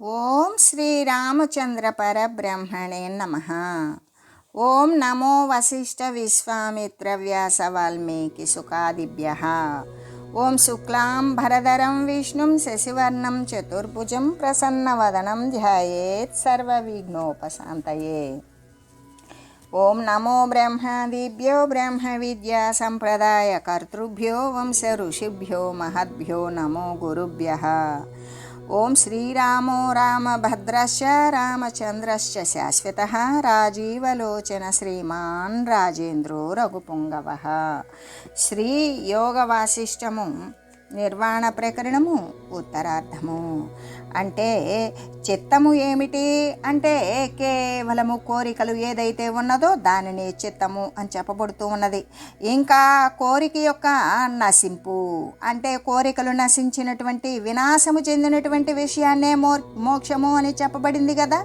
ఓం శ్రీరామచంద్ర పరబ్రహ్మణే నమ ఓం నమో వశిష్ఠ విశ్వామిత్ర వ్యాస వాల్మీకి సుఖాదిభ్య ఓం శుక్లాం భరధరం విష్ణుం శశివర్ణం చతుర్భుజం ప్రసన్నవదనం ధ్యాయేత్ సర్వవిఘ్నోపశాంతయే ఓం నమో బ్రహ్మాదిభ్యో బ్రహ్మ విద్యా సంప్రదాయ కర్తృభ్యో వంశ ఋషిభ్యో మహద్భ్యో నమో గురుభ్య ఓం శ్రీరామో రామభద్రశ్చ రామచంద్రశ్చ శాశ్వత రాజీవలోచన శ్రీమాన్ రాజేంద్రో రఘుపుంగవ. శ్రీ యోగ వాసిష్టము నిర్వాణ ప్రకరణము ఉత్తరార్థము. అంటే చిత్తము ఏమిటి? అంటే కేవలము కోరికలు ఏదైతే ఉన్నదో దానిని చిత్తము అని చెప్పబడుతూ ఉన్నది. ఇంకా కోరిక యొక్క నశింపు అంటే కోరికలు నశించినటువంటి వినాశము చెందినటువంటి విషయాన్నే మో మోక్షము అని చెప్పబడింది కదా?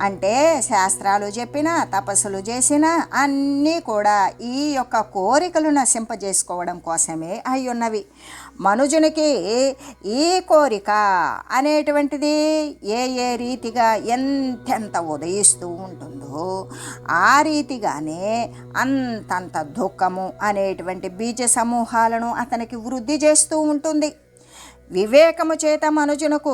అంటే శాస్త్రాలు చెప్పిన తపస్సులు చేసిన అన్నీ కూడా ఈ యొక్క కోరికలు నశింపజేసుకోవడం కోసమే అయి ఉన్నవి మనుజునికి ఈ కోరిక అనేటువంటిది ఏ ఏ రీతిగా ఎంతెంత ఉదయిస్తూ ఉంటుందో ఆ రీతిగానే అంతంత దుఃఖము అనేటువంటి బీజ సమూహాలను అతనికి వృద్ధి చేస్తూ ఉంటుంది. వివేకము చేత మనుజునకు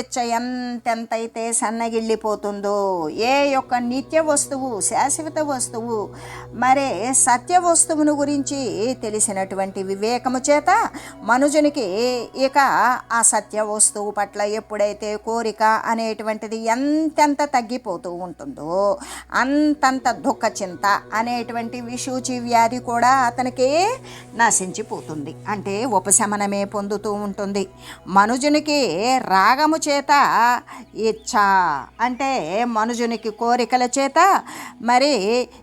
ఇచ్చ ఎంతెంతైతే సన్నగిల్లిపోతుందో? ఏ యొక్క నిత్య వస్తువు శాశ్వత వస్తువు మరే సత్య వస్తువును గురించి తెలిసినటువంటి వివేకము చేత మనుజునికి ఇక ఆ సత్య వస్తువు పట్ల ఎప్పుడైతే కోరిక అనేటువంటిది ఎంతెంత తగ్గిపోతూ ఉంటుందో అంతంత దుఃఖ చింత అనేటువంటి విషూచి వ్యాధి కూడా అతనికి నశించిపోతుంది. అంటే ఉపశమనమే పొందుతూ ఉంటుంది. మనుజునికి రాగము చేత ఇచ్చ. అంటే మనుజునికి కోరికల చేత మరి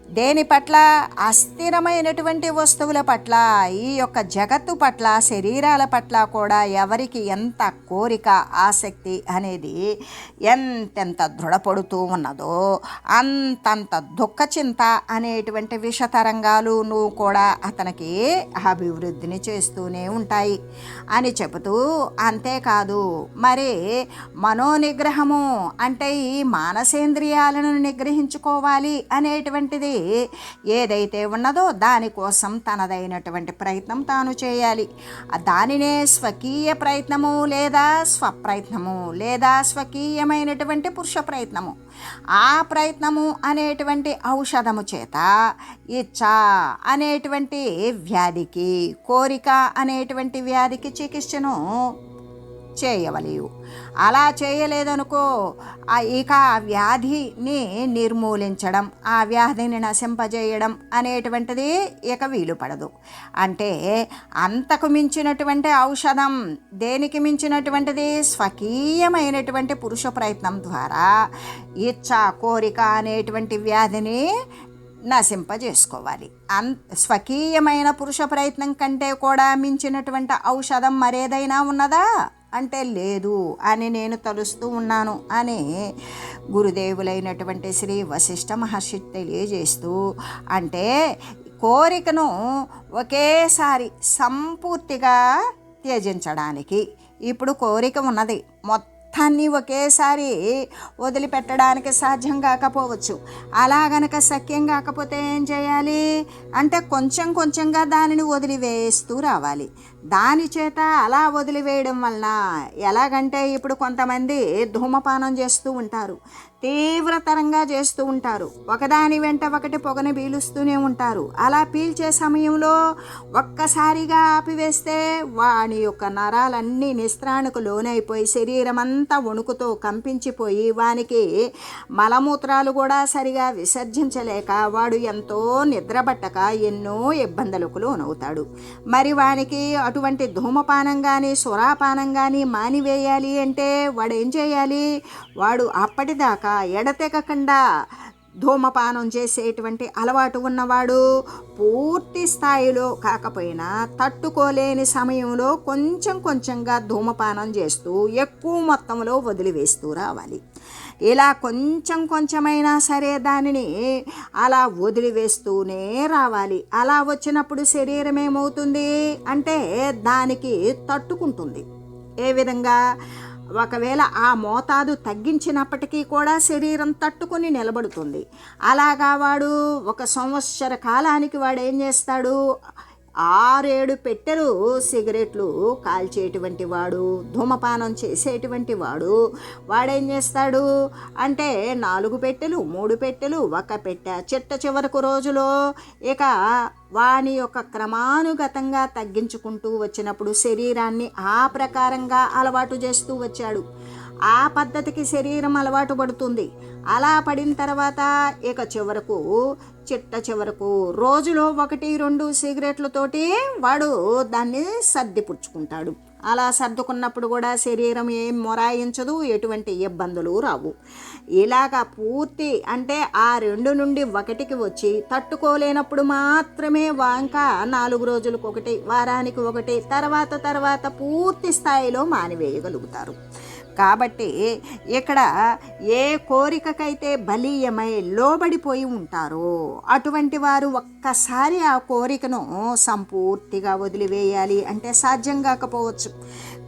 దేని పట్ల? అస్థిరమైనటువంటి వస్తువుల పట్ల ఈ యొక్క జగత్తు పట్ల శరీరాల పట్ల కూడా ఎవరికి ఎంత కోరిక ఆసక్తి అనేది ఎంతెంత దృఢపడుతూ ఉన్నదో అంతంత దుఃఖచింత అనేటువంటి విషతరంగాలును కూడా అతనికి అభివృద్ధిని చేస్తూనే ఉంటాయి అని చెబుతూ అంతేకాదు. మరి మనోనిగ్రహము అంటే ఈ మానసేంద్రియాలను నిగ్రహించుకోవాలి అనేటువంటిది ఏదైతే ఉన్నదో దానికోసం తనదైనటువంటి ప్రయత్నం తాను చేయాలి. దానినే స్వకీయ ప్రయత్నము లేదా స్వప్రయత్నము లేదా స్వకీయమైనటువంటి పురుష ప్రయత్నము. ఆ ప్రయత్నము అనేటువంటి ఔషధము చేత ఇచ్చ అనేటువంటి వ్యాధికి కోరిక అనేటువంటి వ్యాధికి చికిత్సను చేయవలేవు. అలా చేయలేదనుకో ఇక ఆ వ్యాధిని నిర్మూలించడం ఆ వ్యాధిని నశింపజేయడం అనేటువంటిది ఇక వీలు పడదు. అంటే అంతకు మించినటువంటి ఔషధం దేనికి మించినటువంటిది? స్వకీయమైనటువంటి పురుష ప్రయత్నం ద్వారా ఇచ్చ కోరిక అనేటువంటి వ్యాధిని నశింపజేసుకోవాలి. అన్ స్వకీయమైన పురుష ప్రయత్నం కంటే కూడా మించినటువంటి ఔషధం మరేదైనా ఉన్నదా? అంటే లేదు అని నేను తలుస్తూ ఉన్నాను అని గురుదేవులైనటువంటి శ్రీ వశిష్ఠ మహర్షి తెలియజేస్తూ అంటే కోరికను ఒకేసారి సంపూర్తిగా త్యజించడానికి ఇప్పుడు కోరిక ఉన్నది. మొత్తం మొత్తాన్ని ఒకేసారి వదిలిపెట్టడానికి సాధ్యం కాకపోవచ్చు. అలా గనక సఖ్యం కాకపోతే ఏం చేయాలి? అంటే కొంచెం కొంచెంగా దానిని వదిలివేస్తూ రావాలి. దాని చేత అలా వదిలివేయడం వలన ఎలాగంటే ఇప్పుడు కొంతమంది ధూమపానం చేస్తూ ఉంటారు. తీవ్రతరంగా చేస్తూ ఉంటారు. ఒకదాని వెంట ఒకటి పొగని పీలుస్తూనే ఉంటారు. అలా పీల్చే సమయంలో ఒక్కసారిగా ఆపివేస్తే వాని యొక్క నరాలన్నీ నిస్త్రాణకు లోనైపోయి శరీరం అంతా వణుకుతో కంపించిపోయి వానికి మలమూత్రాలు కూడా సరిగా విసర్జించలేక వాడు ఎంతో నిద్రపట్టక ఎన్నో ఇబ్బందులకు లోనవుతాడు. మరి వానికి అటువంటి ధూమపానం కానీ సురాపానం కానీ మానివేయాలి అంటే వాడు ఏం చేయాలి? వాడు అప్పటిదాకా ఎడతెగకుండా ధూమపానం చేసేటువంటి అలవాటు ఉన్నవాడు పూర్తి స్థాయిలో కాకపోయినా తట్టుకోలేని సమయంలో కొంచెం కొంచెంగా ధూమపానం చేస్తూ ఎక్కువ మొత్తంలో వదిలివేస్తూ రావాలి. ఇలా కొంచెం కొంచెమైనా సరే దానిని అలా వదిలివేస్తూనే రావాలి. అలా వచ్చినప్పుడు శరీరం ఏమవుతుంది అంటే దానికి తట్టుకుంటుంది. ఏ విధంగా? ఒకవేళ ఆ మోతాదు తగ్గించినప్పటికీ కూడా శరీరం తట్టుకొని నిలబడుతుంది. అలాగా వాడు ఒక సంవత్సర కాలానికి వాడు ఏం చేస్తాడు? ఆరేడు పెట్టెలు సిగరెట్లు కాల్చేటువంటి వాడు ధూమపానం చేసేటువంటి వాడు. వాడేం చేస్తాడు అంటే నాలుగు పెట్టెలు మూడు పెట్టెలు ఒక పెట్టె చిట్ట చివరకు రోజులో ఇక వాని యొక్క క్రమానుగతంగా తగ్గించుకుంటూ వచ్చినప్పుడు శరీరాన్ని ఆ ప్రకారంగా అలవాటు చేస్తూ వచ్చాడు. ఆ పద్ధతికి శరీరం అలవాటు పడుతుంది. అలా పడిన తర్వాత ఇక చివరకు చిట్ట చివరకు రోజులో ఒకటి రెండు సిగరెట్లతోటి వాడు దాన్ని సర్దిపుచ్చుకుంటాడు అలా సర్దుకున్నప్పుడు కూడా శరీరం ఏం మొరాయించదు ఎటువంటి ఇబ్బందులు రావు. ఇలాగా పూర్తి అంటే ఆ రెండు నుండి ఒకటికి వచ్చి తట్టుకోలేనప్పుడు మాత్రమే వాంక నాలుగు రోజులకు ఒకటి వారానికి ఒకటి తర్వాత తర్వాత పూర్తి స్థాయిలో మానివేయగలుగుతారు. కాబట్టి ఇక్కడ ఏ కోరికకైతే బలీయమై లోబడిపోయి ఉంటారో అటువంటి వారు ఒక్కసారి ఆ కోరికను సంపూర్తిగా వదిలివేయాలి అంటే సాధ్యం కాకపోవచ్చు.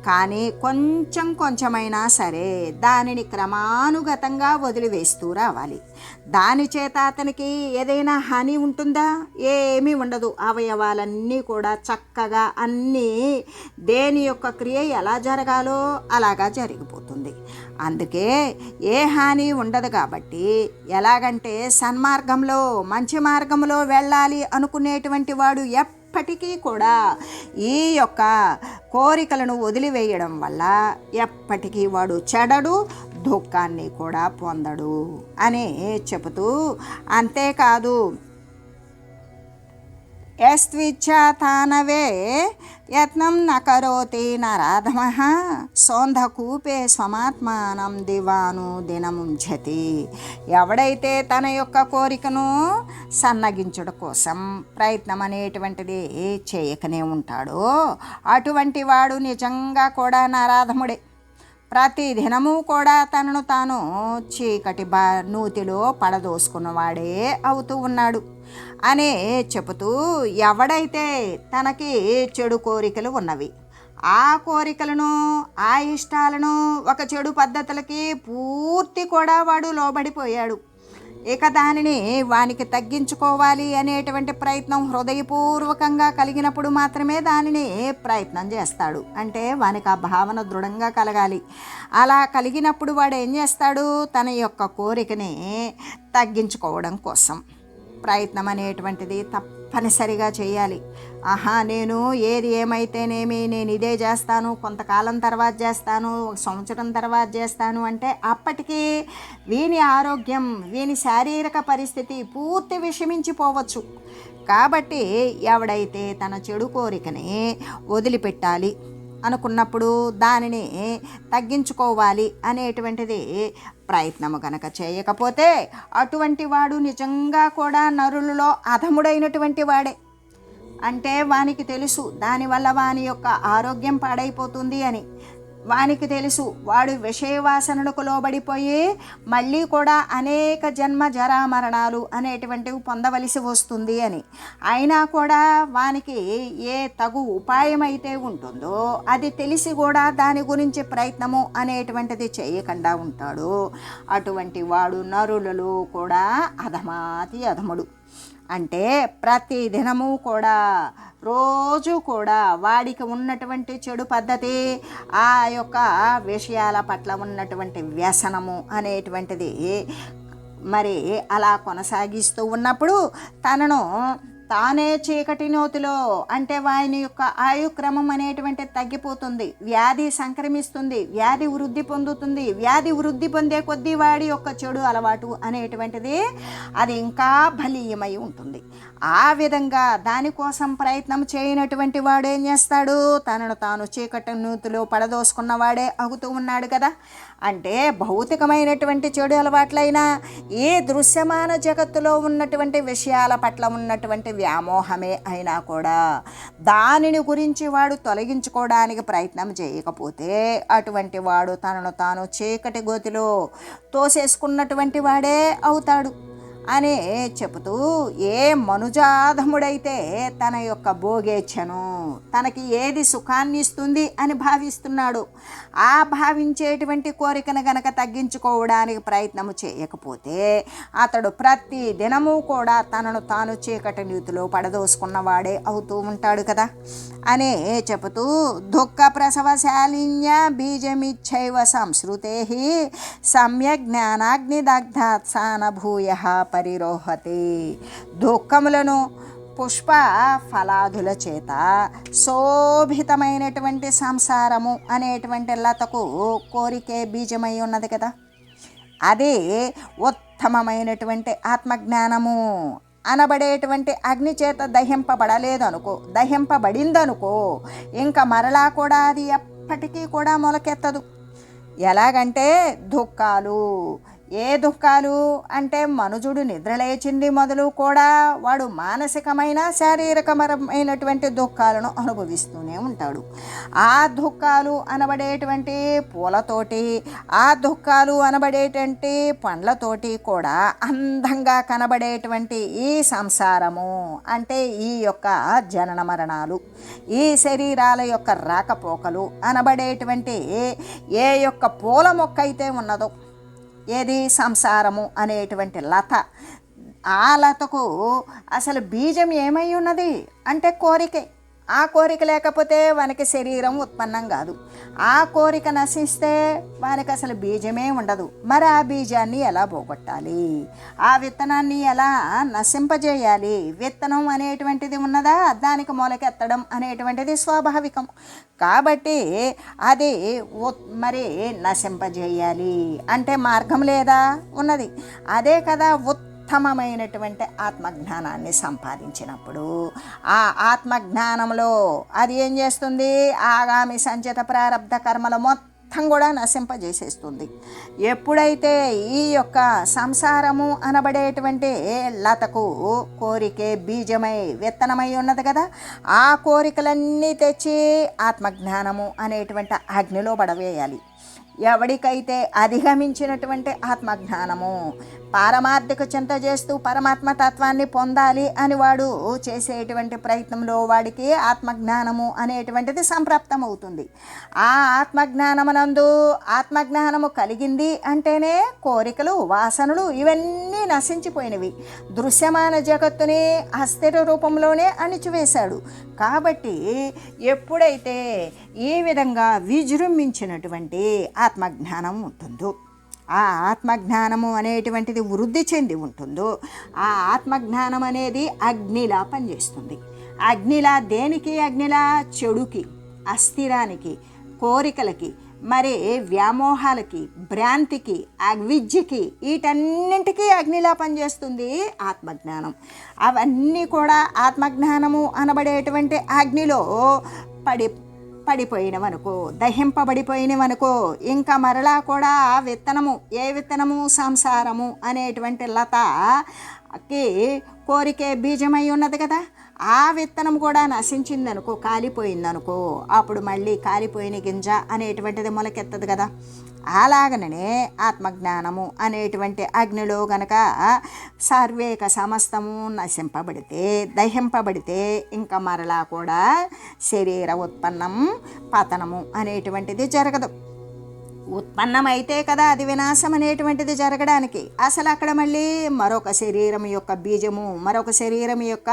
కానీ కొంచెం కొంచెమైనా సరే దానిని క్రమానుగతంగా వదిలివేస్తూ రావాలి. దాని చేత అతనికి ఏదైనా హాని ఉంటుందా? ఏమీ ఉండదు. అవయవాలన్నీ కూడా చక్కగా అన్నీ దేని యొక్క క్రియ ఎలా జరగాలో అలాగా జరిగిపోతుంది. అందుకే ఏ హాని ఉండదు కాబట్టి ఎలాగంటే సన్మార్గంలో మంచి మార్గంలో వెళ్ళాలి అనుకునేటువంటి వాడు ఎప్పటికీ కూడా ఈ యొక్క కోరికలను వదిలివేయడం వల్ల ఎప్పటికీ వాడు చెడడు దుఃఖాన్ని కూడా పొందడు అని చెబుతూ అంతేకాదు యస్విచ్ఛాతానవే యత్నం నకరోతి నరాధమ. సోంధకూపే స్వమాత్మానం దివాను దినముంచతి ఎవడైతే తన యొక్క కోరికను సన్నగించడం కోసం ప్రయత్నం అనేటువంటిది చేయకనే ఉంటాడో అటువంటి వాడు నిజంగా కూడా నరాధముడే. ప్రతి దినము కూడా తనను తాను చీకటి బా నూతిలో పడదోసుకున్నవాడే అవుతూ ఉన్నాడు. అనే చెబుతూ ఎవడైతే తనకి చెడు కోరికలు ఉన్నవి ఆ కోరికలను ఆ ఇష్టాలను ఒక చెడు పద్ధతులకి పూర్తి కూడా వాడు లోబడిపోయాడు. ఇక దానిని వానికి తగ్గించుకోవాలి అనేటువంటి ప్రయత్నం హృదయపూర్వకంగా కలిగినప్పుడు మాత్రమే దానిని ప్రయత్నం చేస్తాడు. అంటే వానికి ఆ భావన దృఢంగా కలగాలి. అలా కలిగినప్పుడు వాడు ఏం చేస్తాడు? తన యొక్క కోరికని తగ్గించుకోవడం కోసం. ప్రయత్నం అనేటువంటిది తప్పనిసరిగా చేయాలి. ఆహా నేను ఏది ఏమైతేనేమి నేను ఇదే చేస్తాను కొంతకాలం తర్వాత చేస్తాను ఒక సంవత్సరం తర్వాత చేస్తాను అంటే అప్పటికి వీని ఆరోగ్యం వీని శారీరక పరిస్థితి పూర్తి విషమించిపోవచ్చు. కాబట్టి ఎవడైతే తన చెడు కోరికని వదిలిపెట్టాలి అనుకున్నప్పుడు దానిని తగ్గించుకోవాలి అనేటువంటిది ప్రయత్నము గనక చేయకపోతే అటువంటి వాడు నిజంగా కూడా నరులలో అధముడైనటువంటి వాడే. అంటే వానికి తెలుసు దానివల్ల వాని యొక్క ఆరోగ్యం పాడైపోతుంది అని. వానికి తెలుసు. వాడు విషయవాసనలకు లోబడిపోయి మళ్ళీ కూడా అనేక జన్మ జరామరణాలు అనేటువంటివి పొందవలసి వస్తుంది అని. అయినా కూడా వానికి ఏ తగు ఉపాయం అయితే ఉంటుందో అది తెలిసి కూడా దాని గురించి ప్రయత్నము అనేటువంటిది చేయకుండా ఉంటాడు. అటువంటి వాడు నరులలో కూడా అధమాతి అధముడు. అంటే ప్రతి దినము కూడా రోజు కూడా వాడికి ఉన్నటువంటి చెడు పద్ధతి ఆ యొక్క విషయాల పట్ల ఉన్నటువంటి వ్యసనము అనేటువంటిది మరి అలా కొనసాగిస్తూ ఉన్నప్పుడు తనను తానే చీకటి నోతిలో అంటే వాని యొక్క ఆయుక్రమం అనేటువంటి తగ్గిపోతుంది. వ్యాధి సంక్రమిస్తుంది వ్యాధి వృద్ధి పొందుతుంది వ్యాధి వృద్ధి పొందే కొద్దీ వాడి యొక్క చెడు అలవాటు అనేటువంటిది అది ఇంకా బలీయమై ఉంటుంది. ఆ విధంగా దానికోసం ప్రయత్నం చేయనటువంటి వాడు ఏం చేస్తాడు? తనను తాను చీకటి నూతిలో పడదోసుకున్న వాడే అగుతూ ఉన్నాడు కదా. అంటే భౌతికమైనటువంటి చెడు అలవాట్లైనా ఏ దృశ్యమాన జగత్తులో ఉన్నటువంటి విషయాల పట్ల ఉన్నటువంటి వ్యామోహమే అయినా కూడా దానిని గురించి వాడు తొలగించుకోవడానికి ప్రయత్నం చేయకపోతే అటువంటి వాడు తనను తాను చీకటి గోతిలో తోసేసుకున్నటువంటి వాడే అవుతాడు. అని చెబుతూ ఏ మనుజాధముడైతే తన యొక్క భోగేచ్ఛను తనకి ఏది సుఖాన్ని ఇస్తుంది? అని భావిస్తున్నాడు. ఆ భావించేటువంటి కోరికను గనక తగ్గించుకోవడానికి ప్రయత్నము చేయకపోతే అతడు ప్రతి దినము కూడా తనను తాను చీకటి నీతిలో పడదోసుకున్నవాడే అవుతూ ఉంటాడు కదా అనే చెబుతూ దుఃఖ ప్రసవశాలిన్య బీజమిచ్చైవ సంశ్రుతే సమ్యక్ జ్ఞానాగ్నిదగ్ధాత్సానభూయ పరిరోహతే. దుఃఖములను పుష్ప ఫలాదుల చేత శోభితమైనటువంటి సంసారము అనేటువంటి లతకు కోరికే బీజమై ఉన్నది కదా. అదే ఉత్తమమైనటువంటి ఆత్మజ్ఞానము. అనబడేటువంటి అగ్ని చేత దహింపబడలేదనుకో దహింపబడిందనుకో ఇంకా మరలా కూడా అది ఎప్పటికీ కూడా మొలకెత్తదు. ఎలాగంటే దుఃఖాలు ఏ దుఃఖాలు? అంటే మనుజుడు నిద్రలేచింది మొదలు కూడా వాడు మానసికమైన శారీరకమైనటువంటి దుఃఖాలను అనుభవిస్తూనే ఉంటాడు. ఆ దుఃఖాలు అనబడేటువంటి పూలతోటి ఆ దుఃఖాలు అనబడేటువంటి పండ్లతోటి కూడా అందంగా కనబడేటువంటి ఈ సంసారము అంటే ఈ యొక్క జనన మరణాలు ఈ శరీరాల యొక్క రాకపోకలు అనబడేటువంటి ఏ యొక్క పూల మొక్క అయితే ఉన్నదో ఏది సంసారము అనేటువంటి లత. ఆ లతకు అసలు బీజం ఏమై ఉన్నది? అంటే కోరికే. ఆ కోరిక లేకపోతే వానికి శరీరం ఉత్పన్నం కాదు. ఆ కోరిక నశిస్తే వానికి అసలు బీజమే ఉండదు. మరి ఆ బీజాన్ని ఎలా పోగొట్టాలి? ఆ విత్తనాన్ని ఎలా నశింపజేయాలి? విత్తనం అనేటువంటిది ఉన్నదా? దానికి మొలకెత్తడం అనేటువంటిది స్వాభావికం. కాబట్టి అది ఉత్- మరి నశింపజేయాలి. అంటే మార్గం లేదా? ఉన్నది. అదే కదా ఉత్ ఉత్తమమైనటువంటి ఆత్మజ్ఞానాన్ని సంపాదించినప్పుడు ఆ ఆత్మజ్ఞానంలో అది ఏం చేస్తుంది? ఆగామి సంచిత ప్రారంధ కర్మల మొత్తం కూడా నశింపజేసేస్తుంది. ఎప్పుడైతే ఈ యొక్క సంసారము అనబడేటువంటి లతకు కోరికే బీజమై విత్తనమై ఉన్నది కదా ఆ కోరికలన్నీ తెచ్చి ఆత్మజ్ఞానము అనేటువంటి అగ్నిలో పడవేయాలి. ఎవడికైతే అధిగమించినటువంటి ఆత్మజ్ఞానము పారమార్థిక చింత చేస్తూ పరమాత్మ తత్వాన్ని పొందాలి అని వాడు చేసేటువంటి ప్రయత్నంలో వాడికి ఆత్మజ్ఞానము అనేటువంటిది సంప్రాప్తమవుతుంది. ఆ ఆత్మజ్ఞానమునందు ఆత్మజ్ఞానము కలిగింది అంటేనే కోరికలు వాసనలు ఇవన్నీ నశించిపోయినవి. దృశ్యమాన జగత్తుని అస్థిర రూపంలోనే అణిచివేశాడు. కాబట్టి ఎప్పుడైతే ఏ విధంగా విజృంభించినటువంటి ఆత్మజ్ఞానం ఉంటుందో ఆ ఆత్మజ్ఞానము అనేటువంటిది వృద్ధి చెంది ఉంటుందో ఆ ఆత్మజ్ఞానం అనేది అగ్నిలా పనిచేస్తుంది. అగ్నిలా దేనికి? అగ్నిలా చెడుకి అస్థిరానికి కోరికలకి మరి వ్యామోహాలకి భ్రాంతికి అవిద్యకి వీటన్నింటికీ అగ్నిలా పనిచేస్తుంది ఆత్మజ్ఞానం. అవన్నీ కూడా ఆత్మజ్ఞానము అనబడేటువంటి అగ్నిలో పడి పడిపోయినవనుకో దహింపబడిపోయినవనుకో ఇంకా మరలా కూడా విత్తనము ఏ విత్తనము సంసారము అనేటువంటి లతకి కోరికే బీజమై ఉన్నది కదా. ఆ విత్తనం కూడా నశించిందనుకో కాలిపోయిందనుకో అప్పుడు మళ్ళీ కాలిపోయిన గింజ అనేటువంటిది మొలకెత్తదు కదా. అలాగనే ఆత్మజ్ఞానము అనేటువంటి అగ్నిలో గనక సర్వేక సమస్తము నశింపబడితే దహింపబడితే ఇంకా మరలా కూడా శరీర ఉత్పన్నం పతనము అనేటువంటిది జరగదు. ఉత్పన్నమైతే కదా అది వినాశం అనేటువంటిది జరగడానికి. అసలు అక్కడ మళ్ళీ మరొక శరీరం యొక్క బీజము మరొక శరీరం యొక్క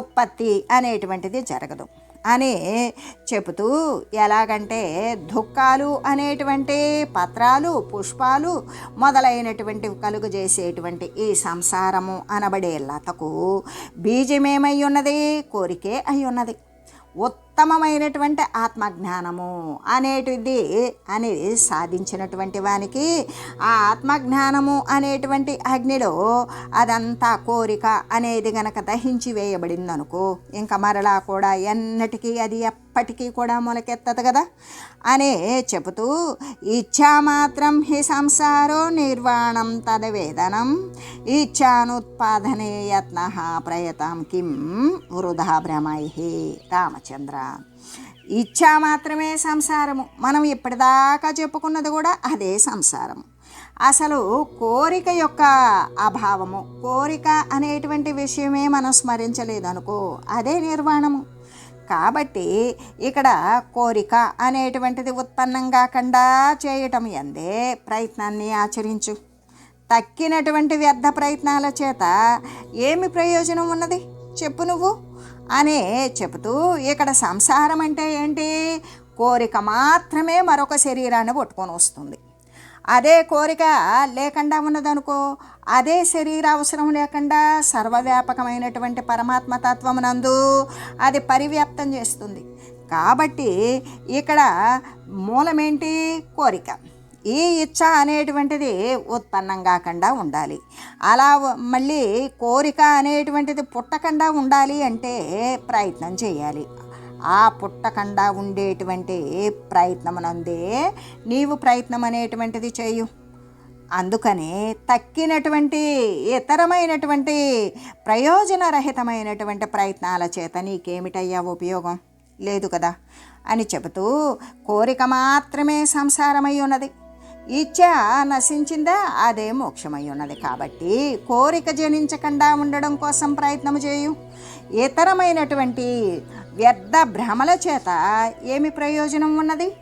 ఉత్పత్తి అనేటువంటిది జరగదు. అని చెబుతూ ఎలాగంటే దుఃఖాలు అనేటువంటి పత్రాలు పుష్పాలు మొదలైనటువంటి కలుగు చేసేటువంటి ఈ సంసారము అనబడే లతకు బీజమేమై ఉన్నది? కోరికే అయి ఉన్నది. ఉత్తమమైనటువంటి ఆత్మజ్ఞానము అనేటిది అనేది సాధించినటువంటి వానికి ఆ ఆత్మజ్ఞానము అనేటువంటి అగ్నిలో అదంతా కోరిక అనేది గనక దహించి వేయబడింది అనుకో ఇంకా మరలా కూడా ఎన్నటికీ అది ఎప్పటికీ కూడా మొలకెత్తదు కదా అనే చెబుతూ ఇచ్చామాత్రం హి సంసారో నిర్వాణం తదవేదనం ఇచ్చానుత్పాదనే యత్న ప్రయతం కిం వృధా భ్రమై రామచంద్ర. ఇచ్చా మాత్రమే సంసారము. మనం ఇప్పటిదాకా చెప్పుకున్నది కూడా అదే సంసారము. అసలు కోరిక యొక్క అభావము కోరిక అనేటువంటి విషయమే మనం స్మరించలేదనుకో అదే నిర్వాణము. కాబట్టి ఇక్కడ కోరిక అనేటువంటిది ఉత్పన్నం కాకుండా చేయటం ఎందే ప్రయత్నాన్ని ఆచరించు. తక్కినటువంటి వ్యర్థ ప్రయత్నాల చేత ఏమి ప్రయోజనం ఉన్నది? చెప్పు నువ్వు. అనే చెబుతూ ఇక్కడ సంసారం అంటే ఏంటి? కోరిక మాత్రమే మరొక శరీరాన్ని పట్టుకొని వస్తుంది. అదే కోరిక లేకుండా ఉన్నదనుకో అదే శరీర అవసరం లేకుండా సర్వవ్యాపకమైనటువంటి పరమాత్మ తత్వమునందు అది పరివ్యాప్తం చేస్తుంది. కాబట్టి ఇక్కడ మూలమేంటి? కోరిక. ఈ ఇచ్చ అనేటువంటిది ఉత్పన్నం కాకుండా ఉండాలి. అలా మళ్ళీ కోరిక అనేటువంటిది పుట్టకుండా ఉండాలి అంటే ప్రయత్నం చేయాలి. ఆ పుట్టకుండా ఉండేటువంటి ప్రయత్నమునందే నీవు ప్రయత్నం అనేటువంటిది చేయు. అందుకని తక్కినటువంటి ఇతరమైనటువంటి ప్రయోజనరహితమైనటువంటి ప్రయత్నాల చేత నీకేమిటయ్యా ఉపయోగం? లేదు కదా? అని చెబుతూ కోరిక మాత్రమే సంసారమై ఉన్నది. ఇచ్చ నశించిందా అదే మోక్షమై ఉన్నది కాబట్టి కోరిక జనించకుండా ఉండడం కోసం ప్రయత్నం చేయు. ఇతరమైనటువంటి వ్యర్థ భ్రమల చేత ఏమి ప్రయోజనం ఉన్నది?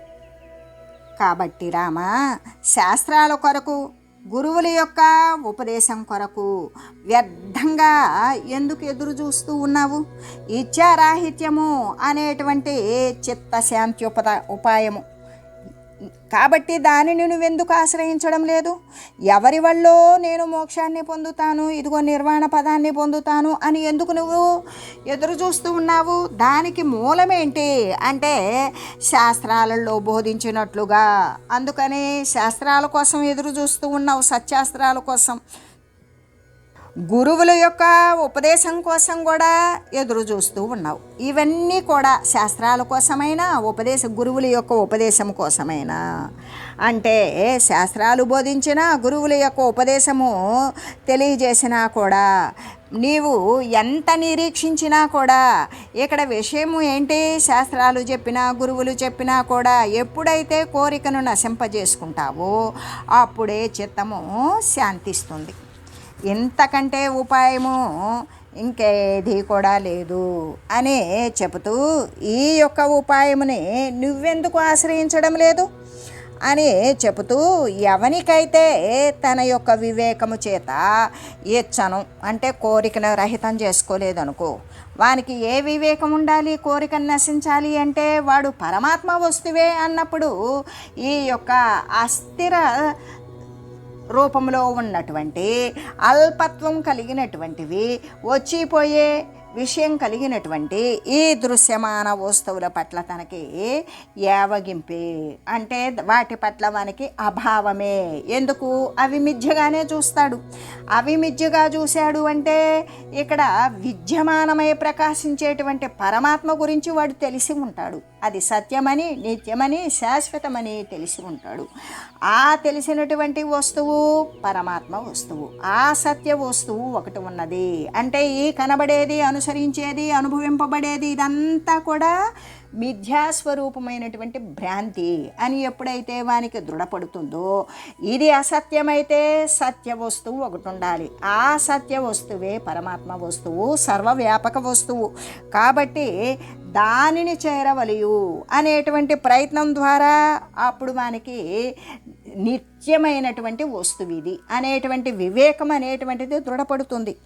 కాబట్టి రామ శాస్త్రాల కొరకు గురువుల యొక్క ఉపదేశం కొరకు వ్యర్థంగా ఎందుకు ఎదురు చూస్తూ ఉన్నావు? ఇచ్చారాహిత్యము అనేటువంటి చిత్తశాంతి ఉపద ఉపాయము. కాబట్టి దానిని నువ్వెందుకు ఆశ్రయించడం లేదు? ఎవరి వల్ల నేను మోక్షాన్ని పొందుతాను ఇదిగో నిర్వాణ పదాన్ని పొందుతాను అని ఎందుకు నువ్వు ఎదురు చూస్తూ ఉన్నావు? దానికి మూలమేంటి? అంటే శాస్త్రాలలో బోధించినట్లుగా. అందుకని శాస్త్రాల కోసం ఎదురు చూస్తూ ఉన్నావు సత్యాస్త్రాల కోసం. గురువుల యొక్క ఉపదేశం కోసం కూడా ఎదురు చూస్తూ ఉన్నావు. ఇవన్నీ కూడా శాస్త్రాల కోసమైనా ఉపదేశ గురువుల యొక్క ఉపదేశం కోసమైనా? అంటే శాస్త్రాలు బోధించిన గురువుల యొక్క ఉపదేశము తెలియజేసినా కూడా నీవు ఎంత నిరీక్షించినా కూడా ఇక్కడ విషయము ఏంటి? శాస్త్రాలు చెప్పినా గురువులు చెప్పినా కూడా ఎప్పుడైతే కోరికను నశింపజేసుకుంటావో అప్పుడే చిత్తము శాంతిస్తుంది. ఇంతకంటే ఉపాయము ఇంకేది కూడా లేదు అని చెబుతూ ఈ యొక్క ఉపాయముని నువ్వెందుకు ఆశ్రయించడం లేదు? అని చెబుతూ ఎవనికైతే తన యొక్క వివేకము చేత ఇచ్చను అంటే కోరికను రహితం చేసుకోలేదనుకో వానికి ఏ వివేకం ఉండాలి కోరికను నశించాలి అంటే వాడు పరమాత్మ వస్తువే అన్నప్పుడు ఈ యొక్క అస్థిర రూపంలో ఉన్నటువంటి అల్పత్వం కలిగినటువంటివి వచ్చిపోయే విషయం కలిగినటువంటి ఈ దృశ్యమాన వస్తువుల పట్ల తనకి యావగింపే. అంటే వాటి పట్ల మనకి అభావమే. ఎందుకు? అవి మిథ్యగానే చూస్తాడు. అవి మిథ్యగా చూశాడు అంటే ఇక్కడ విద్యమానమై ప్రకాశించేటువంటి పరమాత్మ గురించి వాడు తెలిసి ఉంటాడు. అది సత్యమని నిత్యమని శాశ్వతమని తెలిసి ఉంటాడు. ఆ తెలిసినటువంటి వస్తువు పరమాత్మ వస్తువు. ఆ సత్య వస్తువు ఒకటి ఉన్నది. అంటే ఈ కనబడేది అనుసరించేది అనుభవింపబడేది ఇదంతా కూడా మిథ్యాస్వరూపమైనటువంటి భ్రాంతి అని ఎప్పుడైతే వానికి దృఢపడుతుందో ఇది అసత్యమైతే సత్య వస్తువు ఒకటి ఉండాలి. ఆ సత్య వస్తువే పరమాత్మ వస్తువు సర్వవ్యాపక వస్తువు. కాబట్టి దానిని చేరవలియు అనేటువంటి ప్రయత్నం ద్వారా అప్పుడు మనకి నిత్యమైనటువంటి వస్తువు ఇది అనేటువంటి వివేకం అనేటువంటిది దృఢపడుతుంది.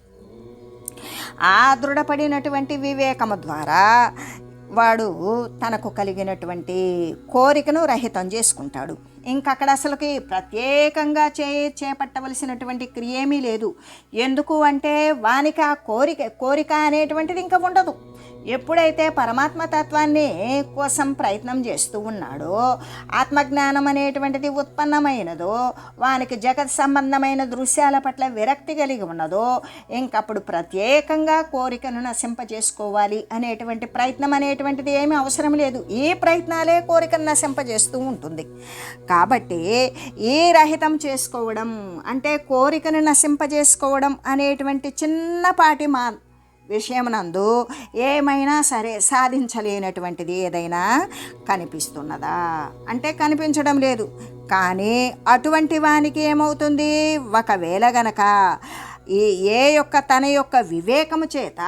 ఆ దృఢపడినటువంటి వివేకము ద్వారా వాడు తనకు కలిగినటువంటి కోరికను రహితం చేసుకుంటాడు. ఇంకక్కడ అసలుకి ప్రత్యేకంగా చే చేపట్టవలసినటువంటి క్రియేమీ లేదు. ఎందుకు అంటే వానికి ఆ కోరిక కోరిక అనేటువంటిది ఇంకా ఉండదు. ఎప్పుడైతే పరమాత్మ తత్వాన్ని కోసం ప్రయత్నం చేస్తూ ఉన్నాడో ఆత్మజ్ఞానం అనేటువంటిది ఉత్పన్నమైనదో వానికి జగత్ సంబంధమైన దృశ్యాల పట్ల విరక్తి కలిగి ఉన్నదో ఇంకప్పుడు ప్రత్యేకంగా కోరికను నశింపజేసుకోవాలి అనేటువంటి ప్రయత్నం అనేటువంటిది ఏమీ అవసరం లేదు. ఈ ప్రయత్నాలే కోరికను నశింపజేస్తూ ఉంటుంది. కాబట్టి ఈ రహితం చేసుకోవడం అంటే కోరికను నశింపజేసుకోవడం అనేటువంటి చిన్నపాటి మా విషయమునందు ఏమైనా సరే సాధించలేనటువంటిది ఏదైనా కనిపిస్తున్నదా? అంటే కనిపించడం లేదు. కానీ అటువంటి వానికి ఏమవుతుంది? ఒకవేళ గనక ఈ ఏ యొక్క తన యొక్క వివేకము చేత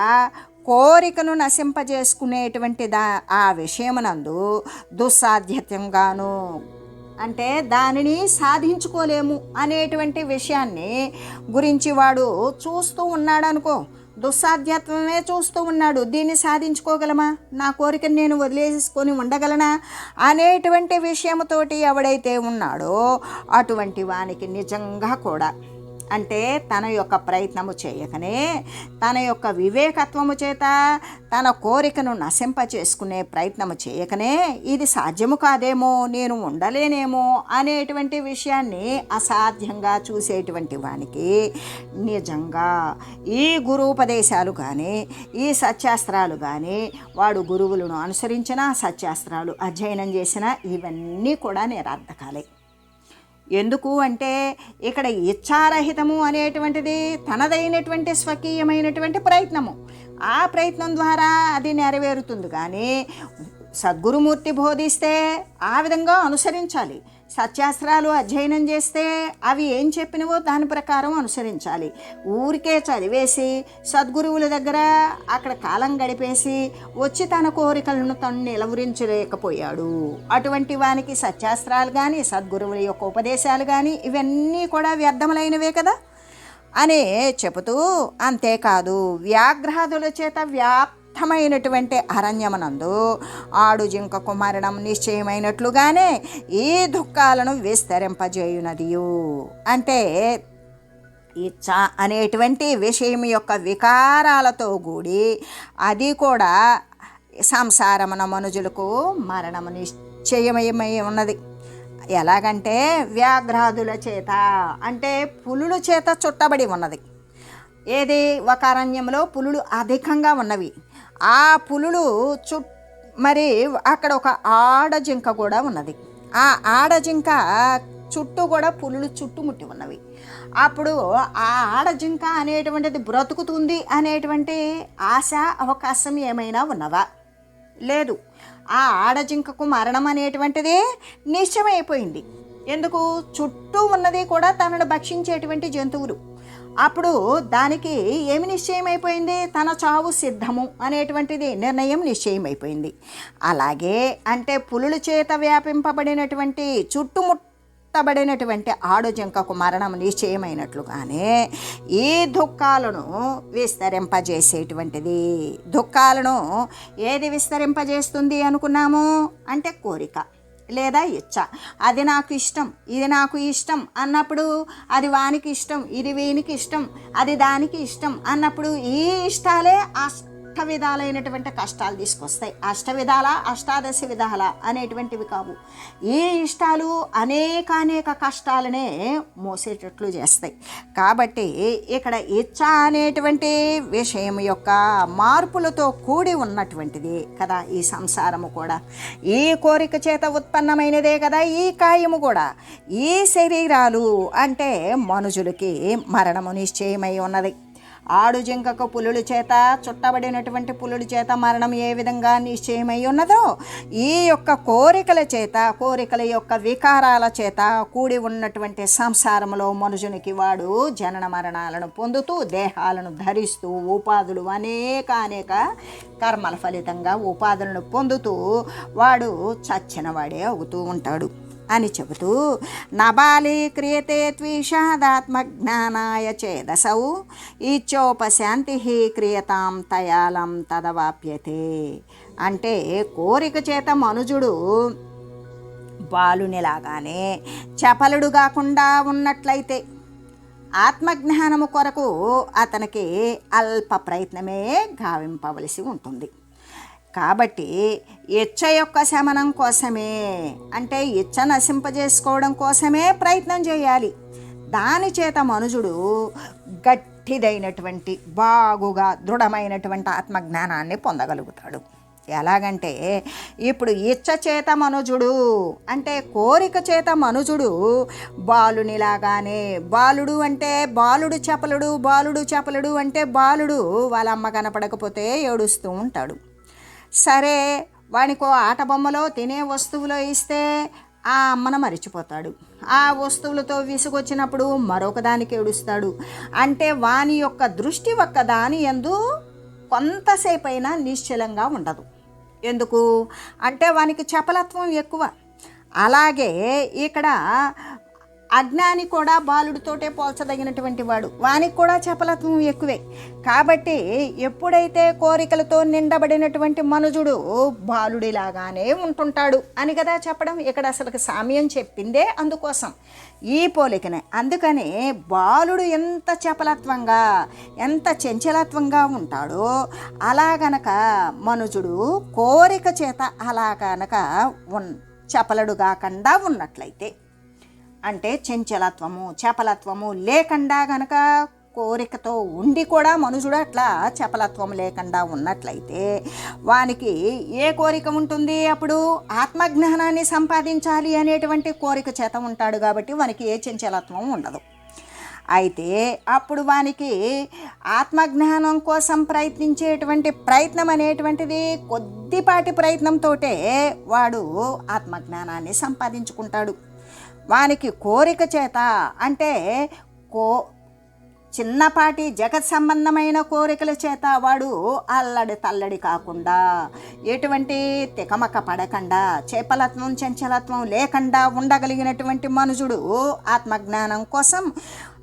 కోరికను నశింపజేసుకునేటువంటి దా ఆ విషయమునందు దుస్సాధ్యతంగాను అంటే దానిని సాధించుకోలేము అనేటువంటి విషయాన్ని గురించి వాడు చూస్తూ ఉన్నాడు అనుకో దుస్సాధ్యాత్మమే చూస్తూ ఉన్నాడు. దీన్ని సాధించుకోగలమా? నా కోరికను నేను వదిలేసుకొని ఉండగలనా? అనేటువంటి విషయముతోటి ఎవడైతే ఉన్నాడో అటువంటి వానికి నిజంగా కూడా అంటే తన యొక్క ప్రయత్నము చేయకనే తన యొక్క వివేకత్వము చేత తన కోరికను నశింప చేసుకునే ప్రయత్నము చేయకనే ఇది సాధ్యము కాదేమో నేను ఉండలేనేమో అనేటువంటి విషయాన్ని అసాధ్యంగా చూసేటువంటి వానికి నిజంగా ఈ గురూపదేశాలు కానీ ఈ సత్యాస్త్రాలు కానీ వాడు గురువులను అనుసరించిన సత్యాస్త్రాలు అధ్యయనం చేసిన ఇవన్నీ కూడా నిరర్ధకాలే. ఎందుకు అంటే ఇక్కడ ఇచ్చారహితము అనేటువంటిది తనదైనటువంటి స్వకీయమైనటువంటి ప్రయత్నము. ఆ ప్రయత్నం ద్వారా అది నెరవేరుతుంది. కానీ సద్గురుమూర్తి బోధిస్తే ఆ విధంగా అనుసరించాలి. సత్యాస్త్రాలు అధ్యయనం చేస్తే అవి ఏం చెప్పినవో దాని ప్రకారం అనుసరించాలి. ఊరికే చదివేసి సద్గురువుల దగ్గర అక్కడ కాలం గడిపేసి వచ్చి తన కోరికలను తను నిలవరించలేకపోయాడు. అటువంటి వానికి సత్యాస్త్రాలు కానీ సద్గురువుల యొక్క ఉపదేశాలు కానీ ఇవన్నీ కూడా వ్యర్థములైనవే కదా? అనే చెబుతూ అంతేకాదు వ్యాఘ్రాదుల చేత వ్యాప్ వ్యాప్తమైనటువంటి అరణ్యమునందు ఆడు జింకకు మరణం నిశ్చయమైనట్లుగానే ఈ దుఃఖాలను విస్తరింపజేయునదియు. అంటే ఇచ్చ అనేటువంటి విషయం యొక్క వికారాలతో కూడి అది కూడా సంసారమున మనుజులకు మరణము నిశ్చయమయమై ఉన్నది. ఎలాగంటే వ్యాఘ్రాదుల చేత అంటే పులుల చేత చుట్టబడి ఉన్నది. ఏది? ఒక అరణ్యంలో పులులు అధికంగా ఉన్నవి. ఆ పులులు చు మరి అక్కడ ఒక ఆడ జింక కూడా ఉన్నది. ఆ ఆడ జింక చుట్టూ కూడా పులులు చుట్టుముట్టి ఉన్నవి. అప్పుడు ఆ ఆడ జింక అనేటువంటిది బ్రతుకుతుంది అనేటువంటి ఆశ అవకాశం ఏమైనా ఉన్నవా? లేదు. ఆ ఆడ జింకకు మరణం అనేటువంటిది నిశ్చయమైపోయింది. ఎందుకు? చుట్టూ ఉన్నది కూడా తనను భక్షించేటువంటి జంతువులు. అప్పుడు దానికి ఏమి నిశ్చయమైపోయింది? తన చావు సిద్ధము అనేటువంటిది నిర్ణయం నిశ్చయమైపోయింది. అలాగే అంటే పులుల చేత వ్యాపింపబడినటువంటి చుట్టుముట్టబడినటువంటి ఆడుజింకకు మరణం నిశ్చయమైనట్లుగానే ఈ దుఃఖాలను విస్తరింపజేసేటువంటిది. దుఃఖాలను ఏది విస్తరింపజేస్తుంది అనుకున్నాము? అంటే కోరిక. లేదా ఇచ్చ. అది నాకు ఇష్టం ఇది నాకు ఇష్టం అన్నప్పుడు అది వానికి ఇష్టం ఇది వీనికి ఇష్టం అది దానికి ఇష్టం అన్నప్పుడు ఈ ఇష్టాలే అష్ట విధాలైనటువంటి కష్టాలు తీసుకొస్తాయి. అష్ట విధాల అష్టాదశ విధాల అనేటువంటివి కావు. ఈ ఇష్టాలు అనేక అనేక కష్టాలనే మోసేటట్లు చేస్తాయి. కాబట్టి ఇక్కడ ఇచ్చ అనేటువంటి విషయం యొక్క మార్పులతో కూడి ఉన్నటువంటిది కదా ఈ సంసారము కూడా. ఈ కోరిక చేత ఉత్పన్నమైనదే కదా ఈ కాయము కూడా. ఈ శరీరాలు అంటే మనుషులకి మరణము నిశ్చయమై ఉన్నది. ఆడు జింకకు పులుల చేత చుట్టబడినటువంటి పులుల చేత మరణం ఏ విధంగా నిశ్చయమై ఉన్నదో ఈ యొక్క కోరికల చేత కోరికల యొక్క వికారాల చేత కూడి ఉన్నటువంటి సంసారంలో మనుషునికి వాడు జనన మరణాలను పొందుతూ దేహాలను ధరిస్తూ ఉపాధులు అనేక అనేక కర్మల ఫలితంగా ఉపాధులను పొందుతూ వాడు చచ్చిన వాడే అవుతూ ఉంటాడు. అని చెబుతూ నబాలి క్రియతే జ్ఞానాయ చేదసౌ ఇచ్చోపశాంతి క్రియతాం తయాలం తదవాప్యతే. అంటే కోరిక చేత మనుజుడు బాలునిలాగానే చపలుడు కాకుండా ఉన్నట్లయితే ఆత్మజ్ఞానము కొరకు అతనికి అల్ప ప్రయత్నమే గావింపవలసి ఉంటుంది. కాబట్టి ఇచ్చ యొక్క శమనం కోసమే అంటే ఇచ్చ నశింపజేసుకోవడం కోసమే ప్రయత్నం చేయాలి. దాని చేత మనుజుడు గట్టిదైనటువంటి బాగుగా దృఢమైనటువంటి ఆత్మజ్ఞానాన్ని పొందగలుగుతాడు. ఎలాగంటే ఇప్పుడు ఇచ్చ చేత మనుజుడు అంటే కోరిక చేత మనుజుడు బాలునిలాగానే బాలుడు అంటే బాలుడు చెప్పలుడు బాలుడు చెప్పలుడు అంటే బాలుడు వాళ్ళ అమ్మ కనపడకపోతే ఏడుస్తూ ఉంటాడు. సరే వానికో ఆట బొమ్మలో తినే వస్తువులో ఇస్తే ఆ అమ్మను మరిచిపోతాడు. ఆ వస్తువులతో విసుగొచ్చినప్పుడు మరొక దానికి ఏడుస్తాడు. అంటే వాని యొక్క దృష్టి ఒక్క దాని ఎందు కొంతసేపు అయినా నిశ్చలంగా ఉండదు. ఎందుకు? అంటే వానికి చపలత్వం ఎక్కువ. అలాగే ఇక్కడ అజ్ఞాని కూడా బాలుడితోటే పోల్చదగినటువంటి వాడు. వానికి కూడా చపలత్వం ఎక్కువే. కాబట్టి ఎప్పుడైతే కోరికలతో నిండబడినటువంటి మనుజుడు బాలుడిలాగానే ఉంటుంటాడు అని కదా చెప్పడం ఇక్కడ అసలు సామ్యం చెప్పిందే అందుకోసం. ఈ పోలికనే. అందుకని బాలుడు ఎంత చపలత్వంగా ఎంత చంచలత్వంగా ఉంటాడో అలా గనక మనుజుడు కోరిక చేత అలా గనక ఉన్ చపలడు కాకుండా ఉన్నట్లయితే అంటే చెంచలత్వము చపలత్వము లేకుండా గనక కోరికతో ఉండి కూడా మనుషుడు అట్లా చపలత్వం లేకుండా ఉన్నట్లయితే వానికి ఏ కోరిక ఉంటుంది? అప్పుడు ఆత్మజ్ఞానాన్ని సంపాదించాలి అనేటువంటి కోరిక చేత ఉంటాడు కాబట్టి వానికి ఏ చంచలత్వం ఉండదు. అయితే అప్పుడు వానికి ఆత్మజ్ఞానం కోసం ప్రయత్నించేటువంటి ప్రయత్నం అనేటువంటిది కొద్దిపాటి ప్రయత్నంతోటే వాడు ఆత్మజ్ఞానాన్ని సంపాదించుకుంటాడు. వానికి కోరిక చేత అంటే కో చిన్నపాటి జగత్ సంబంధమైన కోరికల చేత వాడు అల్లడి తల్లడి కాకుండా ఎటువంటి తికమక పడకుండా చేపలత్వం చంచలత్వం లేకుండా ఉండగలిగినటువంటి మనుషుడు ఆత్మజ్ఞానం కోసం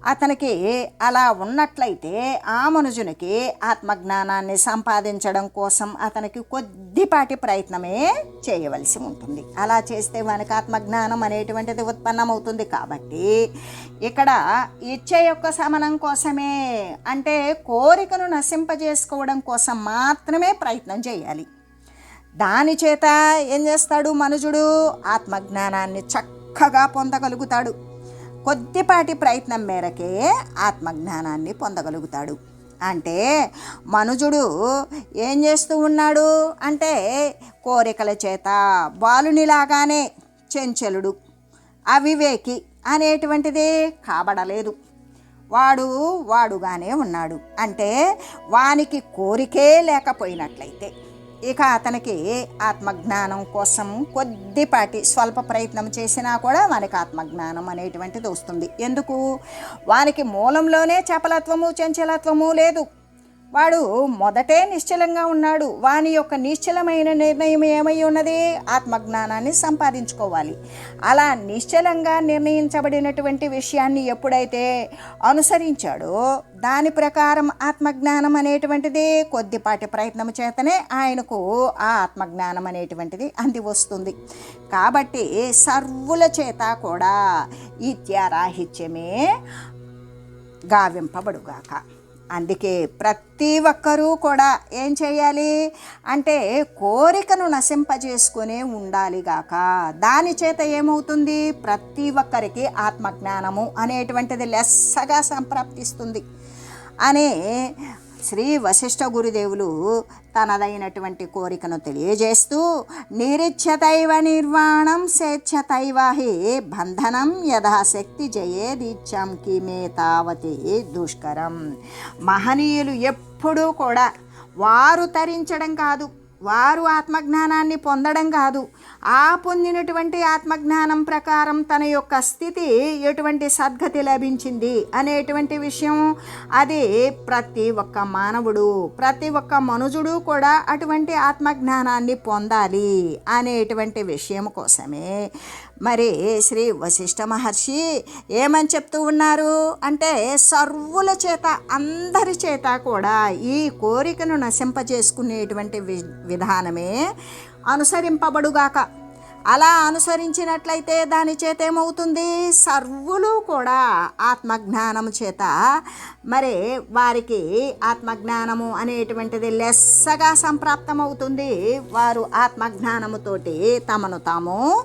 అతనికి అలా ఉన్నట్లయితే ఆ మనుజునికి ఆత్మజ్ఞానాన్ని సంపాదించడం కోసం అతనికి కొద్దిపాటి ప్రయత్నమే చేయవలసి ఉంటుంది. అలా చేస్తే వానికి ఆత్మజ్ఞానం అనేటువంటిది ఉత్పన్నమవుతుంది కాబట్టి ఇక్కడ ఇచ్చ యొక్క శమనం కోసమే అంటే కోరికను నశింపజేసుకోవడం కోసం మాత్రమే ప్రయత్నం చేయాలి. దాని చేత ఏం చేస్తాడు మనుజుడు? ఆత్మజ్ఞానాన్ని చక్కగా పొందగలుగుతాడు. కొద్దిపాటి ప్రయత్నం మేరకే ఆత్మజ్ఞానాన్ని పొందగలుగుతాడు. అంటే మనుజుడు ఏం చేస్తూ ఉన్నాడు అంటే కోరికల చేత బాలునిలాగానే చెంచలుడు అవివేకి అనేటువంటిది కాబడలేదు. వాడు వాడుగానే ఉన్నాడు. అంటే వానికి కోరికే లేకపోయినట్లయితే ఇక అతనికి ఆత్మజ్ఞానం కోసం కొద్దిపాటి స్వల్ప ప్రయత్నం చేసినా కూడా వానికి ఆత్మజ్ఞానం అనేటువంటిది వస్తుంది. ఎందుకు? వానికి మూలంలోనే చపలత్వము చంచలత్వము లేదు. వాడు మొదటే నిశ్చలంగా ఉన్నాడు. వాని యొక్క నిశ్చలమైన నిర్ణయం ఏమై ఉన్నది? ఆత్మజ్ఞానాన్ని సంపాదించుకోవాలి. అలా నిశ్చలంగా నిర్ణయించబడినటువంటి విషయాన్ని ఎప్పుడైతే అనుసరించాడో దాని ప్రకారం ఆత్మజ్ఞానం అనేటువంటిది కొద్దిపాటి ప్రయత్నం చేతనే ఆయనకు ఆ ఆత్మజ్ఞానం అనేటువంటిది అంది వస్తుంది. కాబట్టి సర్వుల చేత కూడా ఈ త్యారాహిత్యమే గావింపబడుగాక. అందుకే ప్రతి ఒక్కరూ కూడా ఏం చేయాలి? అంటే కోరికను నశింపజేసుకునే ఉండాలి గాక. దాని చేత ఏమవుతుంది? ప్రతి ఒక్కరికి ఆత్మజ్ఞానము అనేటువంటిది లెస్సగా సంప్రాప్తిస్తుంది. అనే శ్రీ వశిష్ఠ గురుదేవులు తనదైనటువంటి కోరికను తెలియజేస్తూ నిరిచ్ఛతైవ నిర్వాణం స్వేచ్ఛతైవహి బంధనం యథాశక్తి జయేదీచ్ఛం కిమే తావతి దుష్కరం. మహనీయులు ఎప్పుడూ కూడా వారు తరించడం కాదు వారు ఆత్మజ్ఞానాన్ని పొందడం కాదు ఆ పొందినటువంటి ఆత్మజ్ఞానం ప్రకారం తన యొక్క స్థితి ఎటువంటి సద్గతి లభించింది అనేటువంటి విషయం అది ప్రతి ఒక్క మానవుడు ప్రతి ఒక్క మనుజుడు కూడా అటువంటి ఆత్మజ్ఞానాన్ని పొందాలి అనేటువంటి విషయం కోసమే. మరి శ్రీ వశిష్ఠ మహర్షి ఏమని చెప్తూ ఉన్నారు అంటే సర్వుల చేత అందరి చేత కూడా ఈ కోరికను నశింపజేసుకునేటువంటి వి విధానమే అనుసరింపబడుగాక. అలా అనుసరించినట్లయితే దాని చేత ఏమవుతుంది సర్వులు కూడా ఆత్మజ్ఞానం చేత. మరి వారికి ఆత్మజ్ఞానము అనేటువంటిది లెస్సగా సంప్రాప్తమవుతుంది. వారు ఆత్మజ్ఞానముతోటి తమను తాము